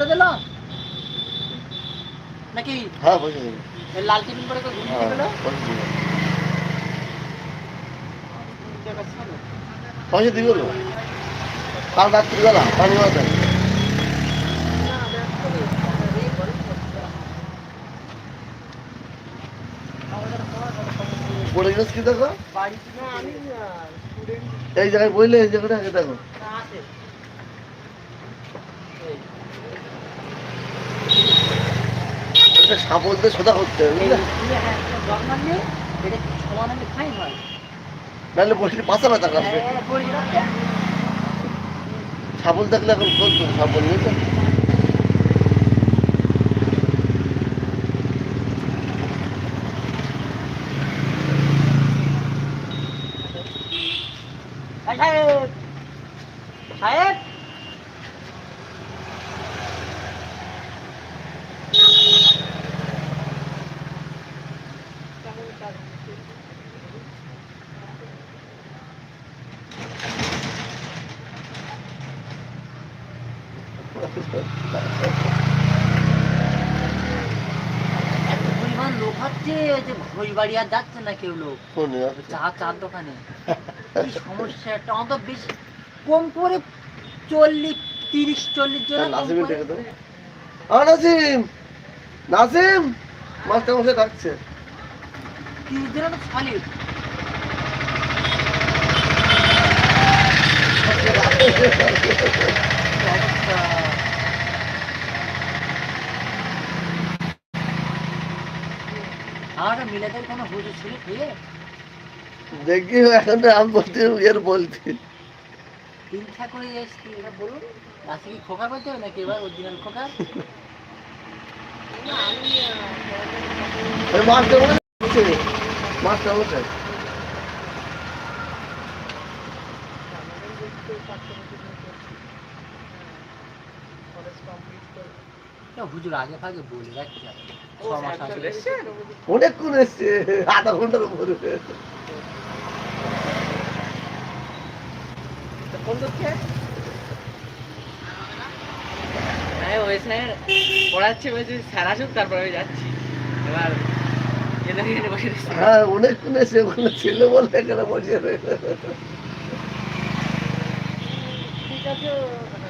যাবে না নাকি? হ্যাঁ লাল টিফিন করে ঘুগনি হ্যাঁ পয়সা দিবে তো কাল পড়ে কি দেখো? এই জায়গায় বইলে এই জায়গাটা আগে দেখো। এটা সাবল দিয়ে সোজা করতে হবে বুঝলে? নাহলে বসে পাশা ব্যথা কাটবে সাবল থাকলে এখন করতো সাবল নেই তো সাহেব সাহেব এত পরিমাণ লোক হচ্ছে ওই যে ভোজ বাড়ি আর যাচ্ছে না কেউ লোক। চা চার দোকানে। কি সমস্যা? একটা অত বেশি কম করে চল্লিশ তিরিশ চল্লিশ জন নাসিম! নাসিম! মাস্টার মশাই ডাকছে তিরিশ জন তো খালি আর মিলাদের কোনো হুজুর ছিল খেয়ে দেখি এখন আমি বলছি এর বলছি হিংসা করে এসছি এবার বলুন আজকে কি খোকা করতে হবে নাকি এবার অরিজিনাল খোকা মাস্টার ডাকছে। মাস্টার হুজুর আগে ভাগে বলে রাখছি আপনি। ছ মাস আগে। অনেকক্ষণ এসছে আধা ঘণ্টার উপরে হ্যাঁ ওই স্যার পড়াচ্ছে বলছে স্যার আসুক তারপরে আমি যাচ্ছি এবার। হ্যাঁ অনেকক্ষণ এসে ওখানে ছিল বলে এখানে বসে রয়েছে। হ্যাঁ,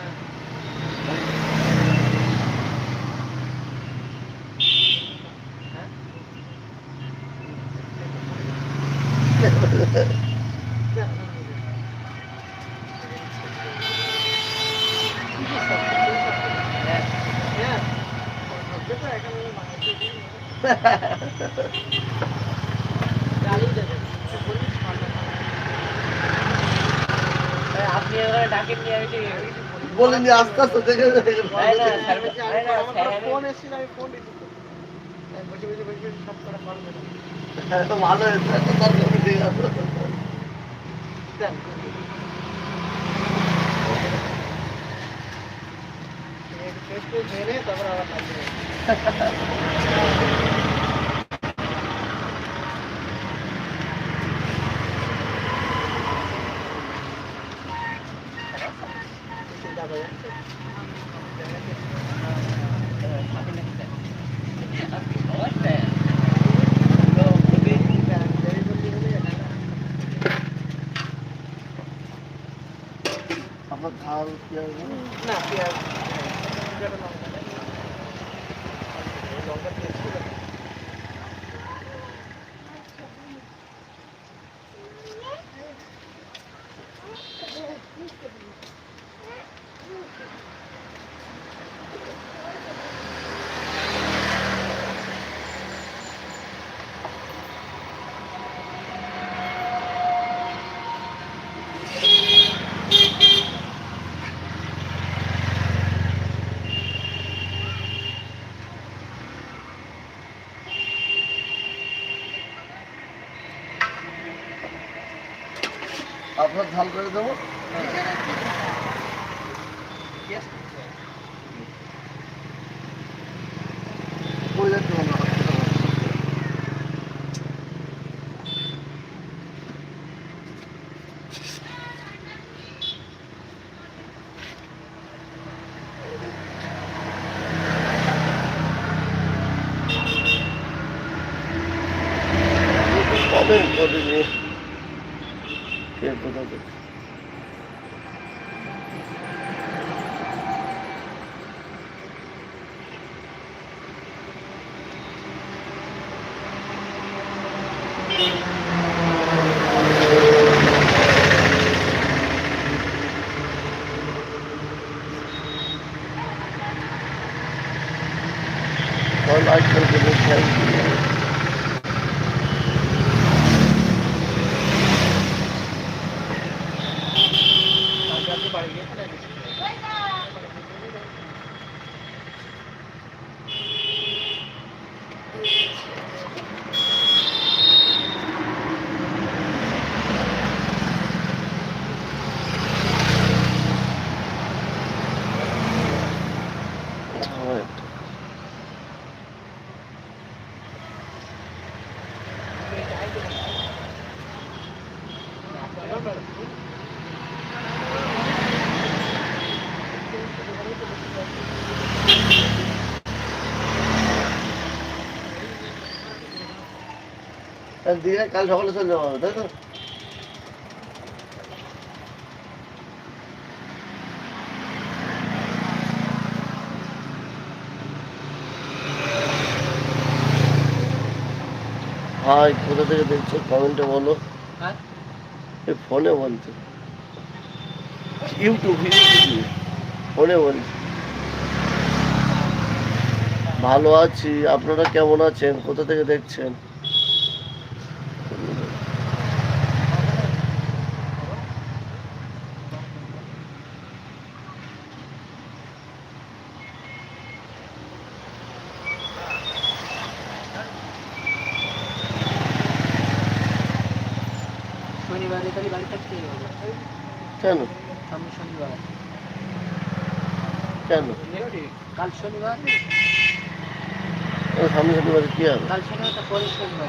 ঠিক বলিনি আস্তে আস্তে দেখে না, না, স্যার হ্যাঁ, ভালো একটা তরকারি দিয়ে আপনার ঝাল করে দেবো ওই যাচ্ছে মনে হয়। সবাই লাইক করে দেবেন থ্যাংক ইউ দিয়ে কাল সকালে চলে তাই তো? হাই কোথা থেকে দেখছ? কমেন্টে বলো। হ্যাঁ? ফোনে বলছো। ইউটিউব ইউটিউব ফোনে বলছি। ভালো আছি। আপনারা কেমন আছেন? কোথা থেকে দেখছেন শনিবারে তাহলে বাড়ি থাকতেই হবে কেন সামনে শনিবার কেন কাল শনিবার ও, সামনে সামনে বাড়ি কি হবে কাল শনিবারটা পরের শনিবার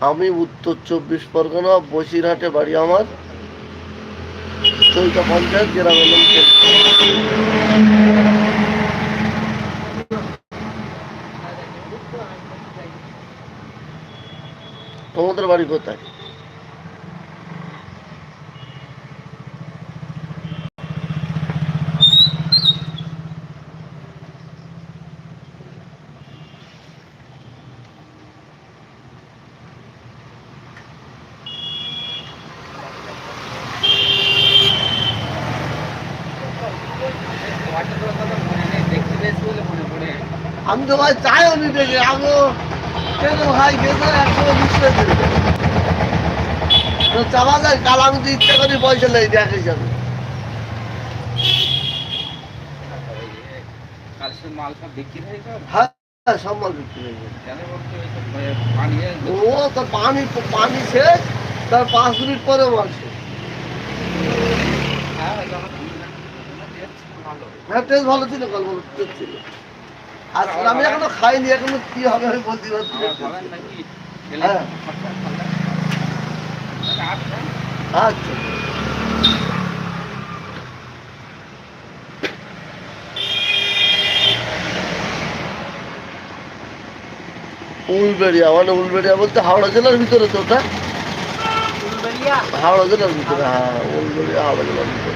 আমি উত্তর চব্বিশ পরগনা বসিরহাটে বাড়ি আমার। চৈতা পঞ্চায়েত গ্রামের তোমাদের বাড়ি কোথায়? আমি তো ভাই চাইও নি দেখে আমি কেন ভাই গেছে একশো বিশ তো চাওয়া যায় কাল আমি তো ইচ্ছা করি পয়সা নেই দেখে যাবে। মাল বিক্রি হয়ে হ্যাঁ ও তো পানি পানি শেষ তার পাঁচ মিনিট পরে বলছে হ্যাঁ ভালো। হ্যাঁ টেস্ট ভালো ছিল কাল ছিল। আমি এখনও খাইনি এখনও কি হবে আমি বলতে পারছি হ্যাঁ। আচ্ছা। উলবেড়িয়া মানে উলবেড়িয়া বলতে হাওড়া জেলার ভিতরে তো ওটা? হাওড়া জেলার ভিতরে হ্যাঁ উলবেড়িয়া হাওড়া জেলার ভিতরে।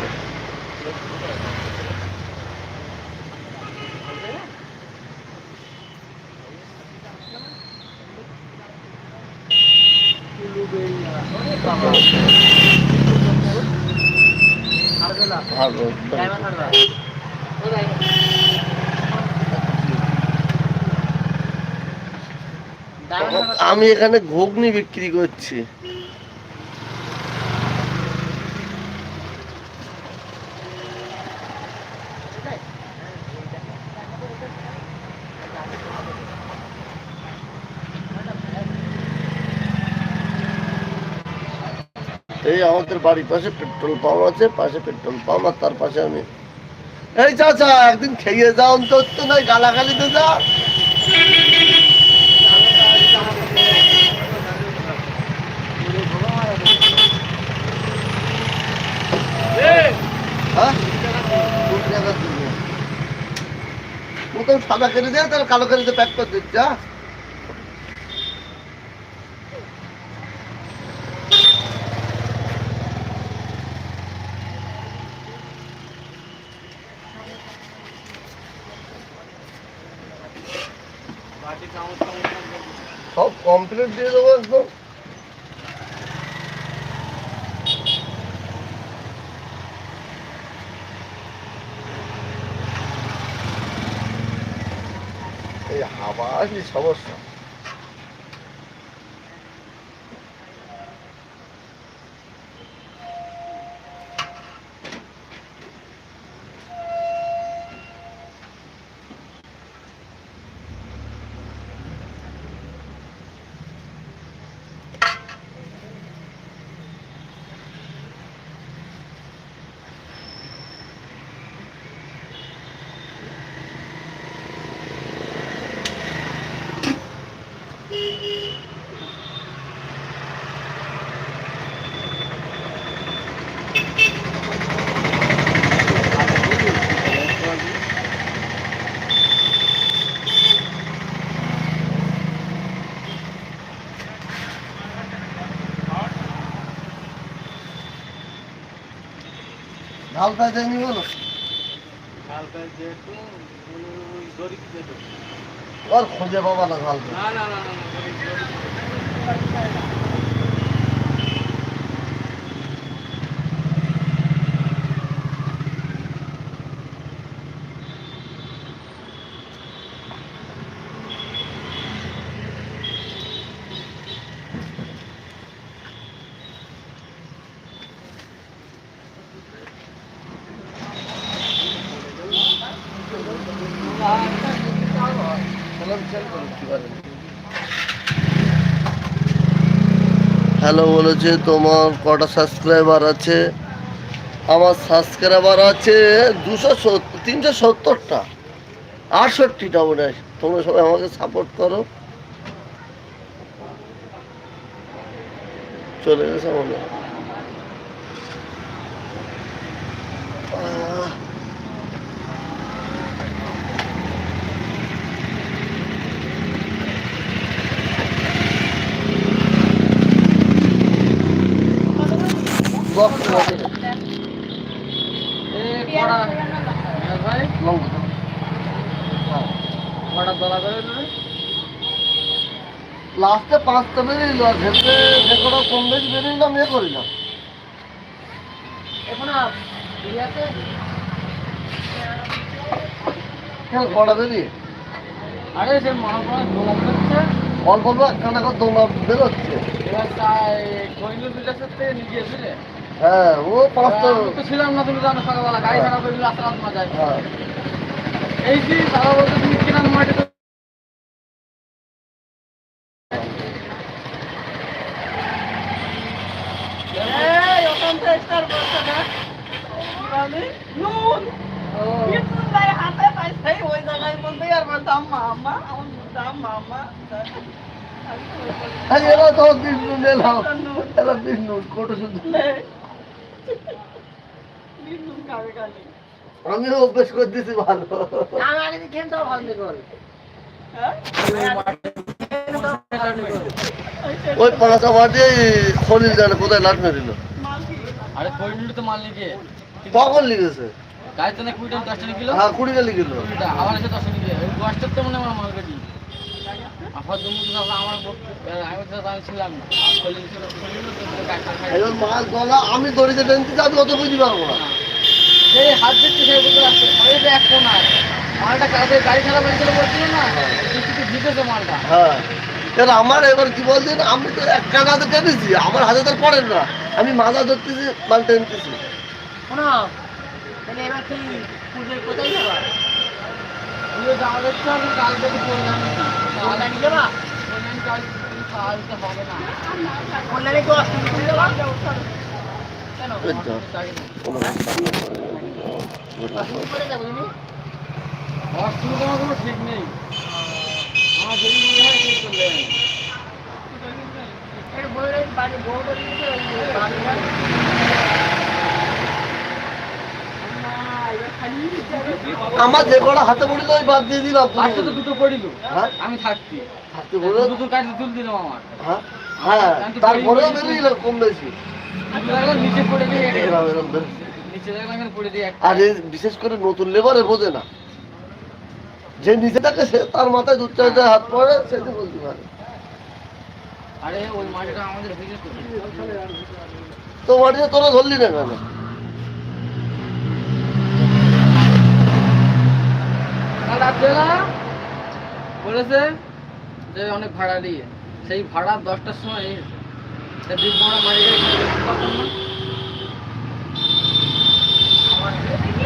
আমি এখানে ঘুগনি বিক্রি করছি। এই আমাদের বাড়ির পাশে পেট্রোল পাম্প আছে, পাশে পেট্রোল পাম্প আর তার পাশে আমি এই চাচা, একদিন খেয়ে যাও অন্তত, নয় গালাগালিতে যা হ্যাঁ? ওকে সাদা করে দে, তাহলে কালো করে প্যাক করে দিচ্ছ সব কমপ্লিট দিয়ে দেবো একদম। হাওয়া কি সমস্যা ঢালটা যায়নি বলো? হালকা যেহেতু ওই দড়ি দেবো। আর খুঁজে পাবা না না না না না না, দড়ি দড়ি দিয়ে দেবো। হ্যালো বলেছে, তোমার কটা সাবস্ক্রাইবার আছে? আমার সাবস্ক্রাইবার আছে দুশো সত্তর তিনশো সত্তরটা। আটষট্টিটা মনে হয়। তোমরা সবাই আমাকে সাপোর্ট করো। চলে গেছে মনে হয়। করে? লাস্টে পাঁচটা বেরিয়ে আর ভেতরে কটা কম বেশি বেরিয়ে এখন ঠিক আছে কেন কটা বেরিয়ে আরে সে করো দোলা করছে অল্প অল্প একখানা করে দোলা বেরোচ্ছে এবার তাই কইলু বিলাসের থেকে নিয়ে হ্যাঁ ও পাঁচটা আমি তো ছিলাম না তুমি জানো সকালবেলা গাড়ি হয়ে। গেলে রাস্তা রাত মাঝায় হ্যাঁ। এই যে তারা বলতে তুমি কিরাম মাঠে হাতে তাই সেই ওই জায়গায় বলতে আর বলতে আম্মা আম্মা আমার আম্মা আম্মা। এই এরা তো বিষ্ণু নিলাম এরা বিষ্ণু কোটো শুধু আমিও অভ্যেস করে দিছি ভালো। আমি আগে করে। ওই জানে কোথায় লাট মেরিল। আরে তো মাল নিয়ে কখন লিখেছে। গাড়িতে না হ্যাঁ কুড়িটা আবার এসে দশ টাকা দশটার তো মনে হয় আমার মাল গাড়ি মাছ গলা আমি দড়িতে টেনতে যাবি অত বুঝতে পারব না সেই হাত দিচ্ছে সেই বুঝতে পারছে ওই এক কোনায় মালটা গাড়ি বলছিল না? মালটা? হ্যাঁ। এবার আমার এবার কি বলছেন আমি তো এক কানাতে টেনেছি আমার হাতে তো পড়ে না। আমি মাথা ধরতেছি মাল টেনতেছি। শোনো তাহলে এবার কি কোথায় যাবা? যাওয়া হবে কাল থেকে করলাম অসুবিধা কোনো ঠিক নেই আমার যদি ঠিক করলে বাড়ি বউ বাড়ি থেকে ওই বাড়ি বাড়ি। না, এবার খালি যাবে। আমার যে কটা হাতে পড়িল ওই বাদ দিয়ে দিলাম লাস্টে তো দুটো পড়িল। হ্যাঁ? আমি থাকতি হাতে পড়ল দুটো কাটি তুল দিলাম আমার। হ্যাঁ? হ্যাঁ তারপরেও বেরিয়ে কম বেশি। নিচে পড়ে নিচে পড়ে দিয়ে আর বিশেষ করে নতুন লেবারে বোঝে না। যে নিচে থাকে সে তার মাথায় দু চারটে হাত পড়ে সেটা বলতে পারে। আরে ওই মাটিটা আমাদের তো। তো মাটিতে তোরা ধরলি না কেন? কাল বলেছে যে অনেক ভাড়া দিয়ে। সেই ভাড়া দশটার সময় বিগ বড় মারি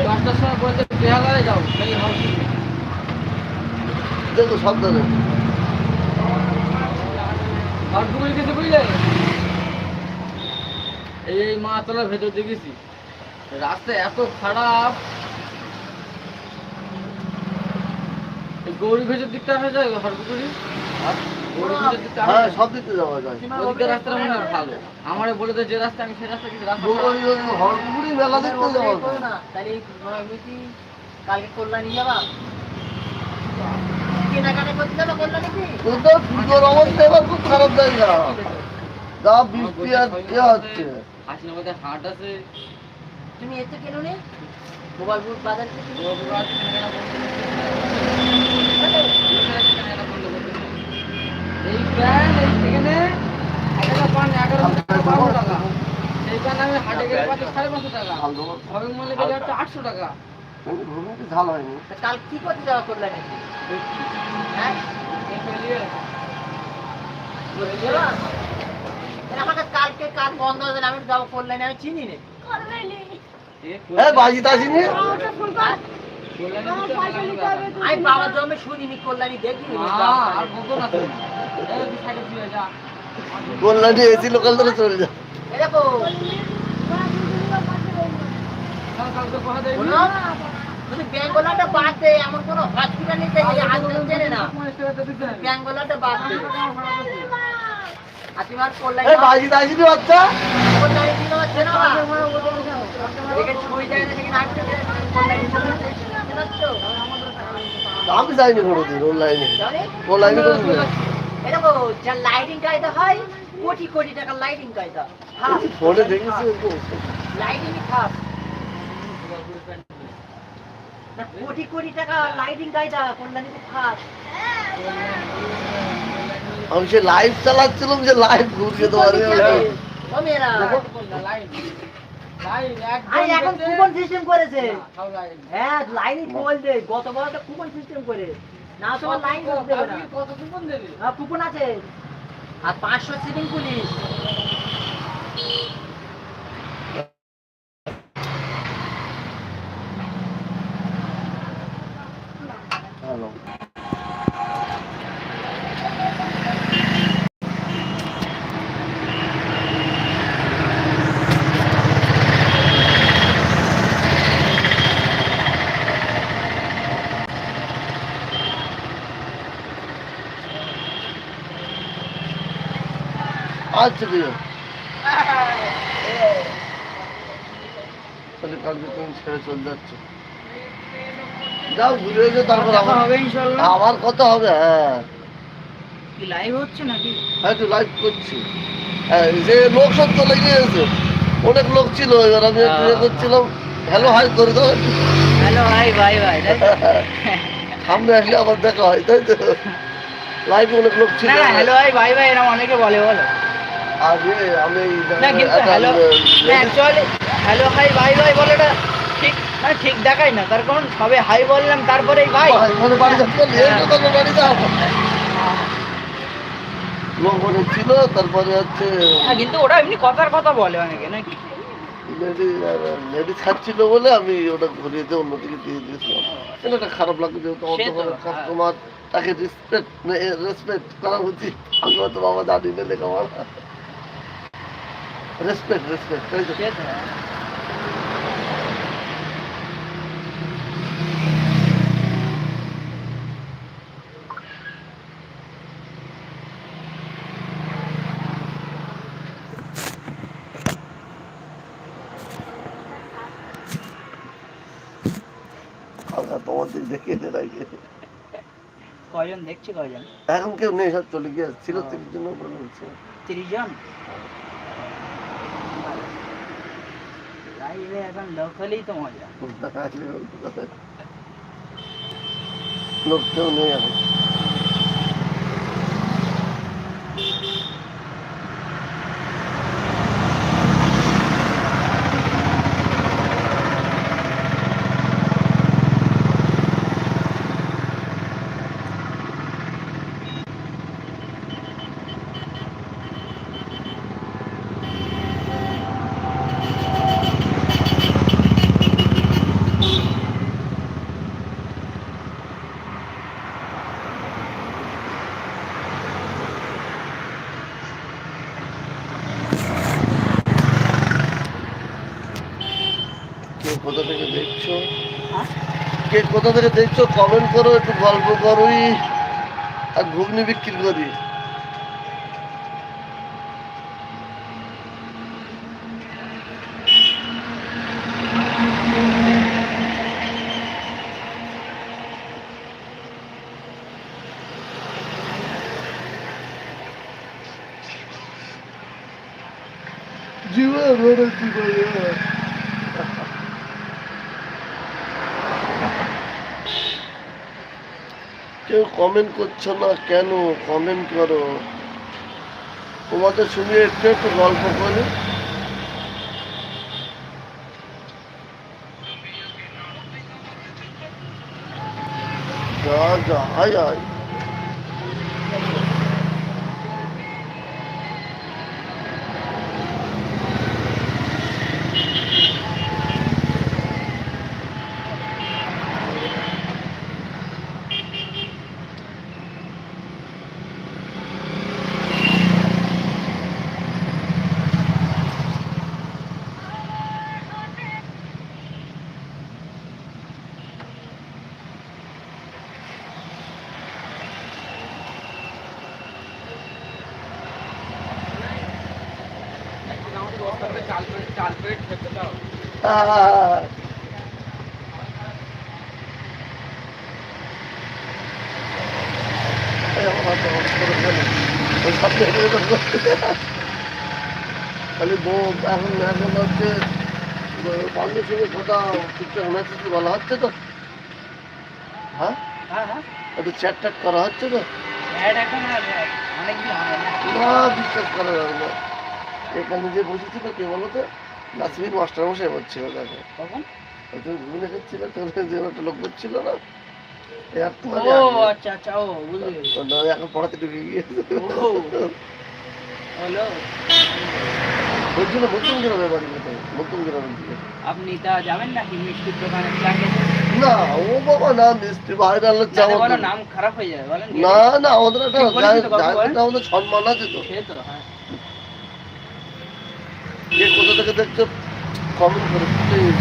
দশটার সময় বলছে বেহালায় যাও সেই হাউস দেখো সাবধানে। ঘরটুকুর কিছু বুঝলে? এই এই মাতলার ভেতর দেখেছি রাস্তা এত খারাপ গৌরী ভেতর দিকটা হয়ে যায় হরপুকুরি দিকটা হ্যাঁ হয়ে। সব দিতে যাওয়া যায়। ওদিকের রাস্তাটা মনে হয় ভালো। আমারে বলে তো যে রাস্তা আমি সেই রাস্তা কিছু রাস্তা ওই ওই হরপুকুরি মেলা দেখতে যাওয়া যায়। না তাহলে কালকে কল্যাণী যাবা? কেনাকাটা করতে যাবা কল্যাণী কি তোদের পুজোর অবস্থা এবার খুব খারাপ জায়গা। যা বৃষ্টি আর কে হচ্ছে। হাট আছে। তুমি এতে কেন নে। গোপালপুর বাজার থেকে। এই এই সেখানে পান টাকা টাকা। সেই প্যান্ট আমি হাটে গেলে পাচ্ছি সাড়ে পাঁচশো টাকা। শপিং মলে গেলে হচ্ছে আটশো টাকা। ঝাল হয়নি। তা কাল কি করতে যাওয়া হ্যাঁ? আমাকে কালকে কাজ বন্ধ হয়ে আমি যাব কল্যাণী আমি চিনি নে। হ্যাঁ বাজি তাসিনি আমি বাবার জন্মে শুনিনি কল্যাণী দেখিনি। এসি লোকাল ধরে চলে যা। বেঙ্গলাটা বাদ দে এমন কোনো হসপিটাল এই আজকাল চেনে না। বেঙ্গলাটা বাদ দে। আমি যাইনি কোনোদিন অনলাইনে অনলাইনে লাইটিং কায়দা হয় কোটি কোটি টাকার লাইটিং কায়দা ফোনে দেখেছি লাইটিং খাস কোটি কোটি টাকা লাইটিং কায়দা কল্যাণীতে খাস আমি সে লাইভ চালাচ্ছিলাম যে লাইভ ঘুরছে লাইন এখন কুপন সিস্টেম করেছে। হ্যাঁ লাইনই বলবে গত বড় তো কুপন সিস্টেম করে। না তোমার লাইন দেবে কত কুপন দেবে? হ্যাঁ কুপন আছে। আর পাঁচশো সিভিং পুলিশ হ্যালো তাহলে কালকে তুমি ছেড়ে চলে যাচ্ছ? যাও ঘুরে এসে তারপর আবার কত হবে হ্যাঁ। লাইভ হচ্ছে নাকি? হ্যাঁ তো লাইভ করছি। হ্যাঁ যে লোক সব চলে গিয়েছে অনেক লোক ছিল এবার আমি ইয়ে করছিলাম। হ্যালো হাই করে দাও। হ্যালো হাই ভাই ভাই সামনে আসলে আবার দেখা হয় তাই তো? লাইভে অনেক লোক ছিল হ্যালো হাই ভাই ভাই এরকম অনেকে বলে বলো। আর আমি না কিন্তু হ্যালো না অ্যাকচুয়ালি হ্যালো হাই ভাই ভাই বলেটা ঠিক না ঠিক দেখাই না। তার কারণ সবে হাই বললাম তারপরেই ভাই মানে বাড়ি যাচ্ছে বাড়ি যাও ছিল তারপরে হচ্ছে কিন্তু ওরা এমনি কথার কথা বলে অনেকে নাকি লেডি লেডি খাচ্ছিল বলে আমি ওটা ঘুরিয়ে দিয়ে অন্যদিকে দিয়ে দিয়েছিলাম। এটা একটা খারাপ লাগে যেহেতু হ্যাঁ। কাস্টমার তাকে রেসপেক্ট রেসপেক্ট করা উচিত। আমি হয়তো বাবা জানি না লেখাপড়া। রেসপেক্ট রেসপেক্ট তাই তো সে তো আমরা তোমার দিক দেখে রাখি। কয়জন দেখছি কয়জন? এখন কেউ নেই সব চলে গিয়ে ছিল তিরিশ জন তিরিশ জন? লাইভে এখন লোক হলেই তো মজা। লোক কেউ নেই এখন কে কোথা থেকে দেখছ থেকে দেখছ কমেন্ট করো একটু গল্প করোই আর ঘুগনি বিক্রি করি জীবন ওরা জীবন কেউ কমেন্ট করছ না কেন? কমেন্ট করো। তোমাকে সঙ্গে একটু একটু গল্প করে যা যা, আয় আয় আমাদের বস্তাতে চাল পেট চাল পেট খেতে দাও আহ, এই আমার হাতটা অফ করে ফেলো। ওই সামনে এরকম খালি বউ এখন এখন হচ্ছে সঙ্গে কথা ঠিকঠাক মেসেজ বলা হচ্ছে তো হ্যাঁ হ্যাঁ হ্যাঁ একটু চ্যাট ট্যাট করা হচ্ছে তো হয় না বিশ্বাস করা যাবে না এখানে যে বসেছিল কে বলো তো নাসির মাস্টার মশাই বলছিল দেখো। কখন? তুমি ঘুমিয়ে রেখেছিলে তোর যে একটা লোক করছিল না। আচ্ছা আচ্ছা এখন পড়াতে ঢুকে গিয়েছে। ও। হলো। ওই জন্য নতুন গ্রামে বাড়ি যেতে নতুন গ্রামের দিকে আপনি তা যাবেন নাকি মিষ্টির দোকানে? না ও বাবা না মিষ্টি নাম খারাপ হয়ে যাবে না না আমাদের একটা। আমাদের সম্মান আছে তো। সে তো হ্যাঁ। কে কোথা থেকে দেখছ কমেন্ট করে প্লিজ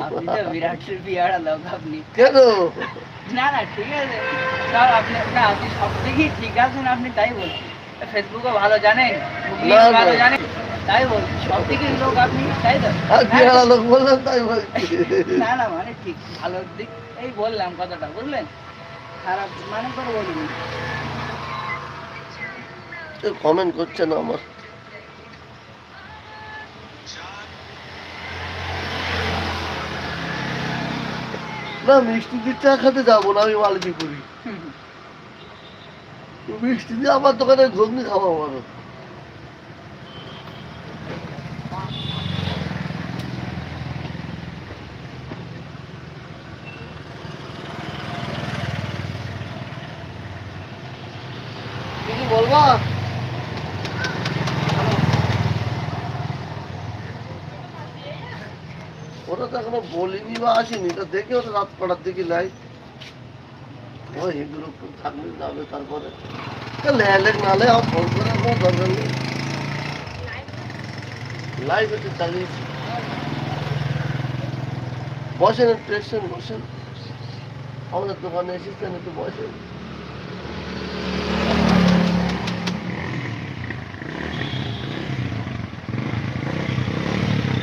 আপনি তো বিরাট পিয়ারা লোক আপনি। কেন? না না ঠিক আছে। স্যার আপনি না আপনি সব দিকেই ঠিক আছেন আপনি তাই বলছেন। ফেসবুকে ভালো জানেন। ভালো জানেন তাই বলছি। সব লোক আপনি তাই তো? লোক বললাম তাই বলছি। না না মানে ঠিক ভালো দিক এই বললাম কথাটা বুঝলেন? খারাপ মানে করে বলিনি। কমেন্ট করছে না আমার। না মিষ্টি দিয়ে চা খেতে যাব না আমি মালিকি করি মিষ্টি দিয়ে আমার দোকানে ঘুগনি খাওয়া আমার কিছু বলবা ওরা তো এখনও বলিনি বা আসেনি তো দেখে ওটা রাত কটার দিকে লাই। ওই এগুলো খুব থাকলে যাবে তারপরে। লেলেক নালে আমার ফোন করে কোনো দরকার নেই। লাইভ একটু চালিয়েছি। বসেন এসছেন বসেন। আমাদের দোকানে এসেছেন একটু বসেন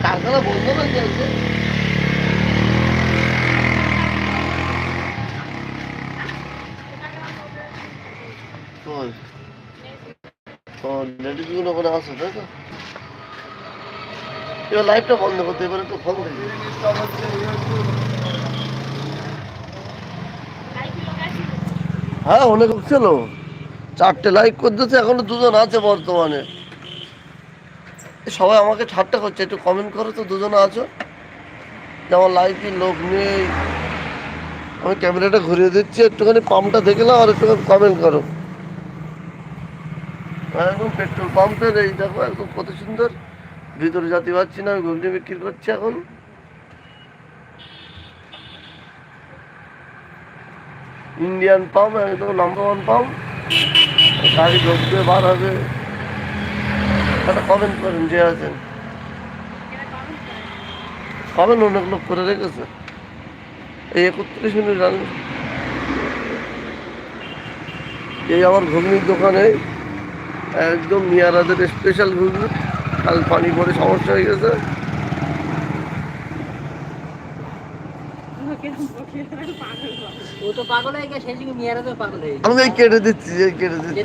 কারখানা বন্ধ হয়ে গেছে ওখানে তাই তো? এবার লাইভটা বন্ধ করতে, এবার একটু ফোন হ্যাঁ অনেক ছিল চারটে লাইক করতেছে, এখনও দুজন আছে বর্তমানে। সবাই আমাকে ঠাট্টা করছে, একটু কমেন্ট করো তো, দুজন আছো? যেমন লাইকে লোক নেই। আমি ক্যামেরাটা ঘুরিয়ে দিচ্ছি, একটুখানি পাম্পটা দেখলাম আর একটুখানি কমেন্ট করো। একদম পেট্রোল পাম্পের এই দেখো, একদম কত সুন্দর। ভিতরে যাতে পাচ্ছি না, আমি ঘুগনি বিক্রি করছি এখন। ইন্ডিয়ান পাম্প একদম নাম্বার ওয়ান পাম্প গাড়ি ঢুকবে বার হবে। একটা কমেন্ট করেন যে আছেন। পাবেন অনেক লোক করে রেখেছে। এই একত্রিশ মিনিট এই আমার ঘুগনির দোকানে একদম মিয়ারাদের স্পেশাল ঘুগনি। কাল পানি পরে সমস্যা হয়ে গেছে। আমি কেটে দিচ্ছি কেটে দিচ্ছি।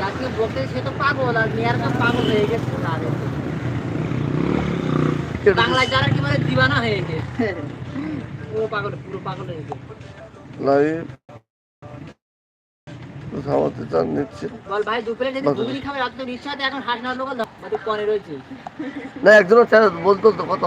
যাকে বলতে সে তো পাগল আর মেয়েরা তো পাগল হয়ে গেছে বাংলায়। যারা কি দিবানা হয়ে গেছে। পুরো পাগল পুরো পাগল হয়ে গেছে। থামাতে চান নিচ্ছে। না লোকাল পরে রয়েছে। না একজনের বলতো তো কথা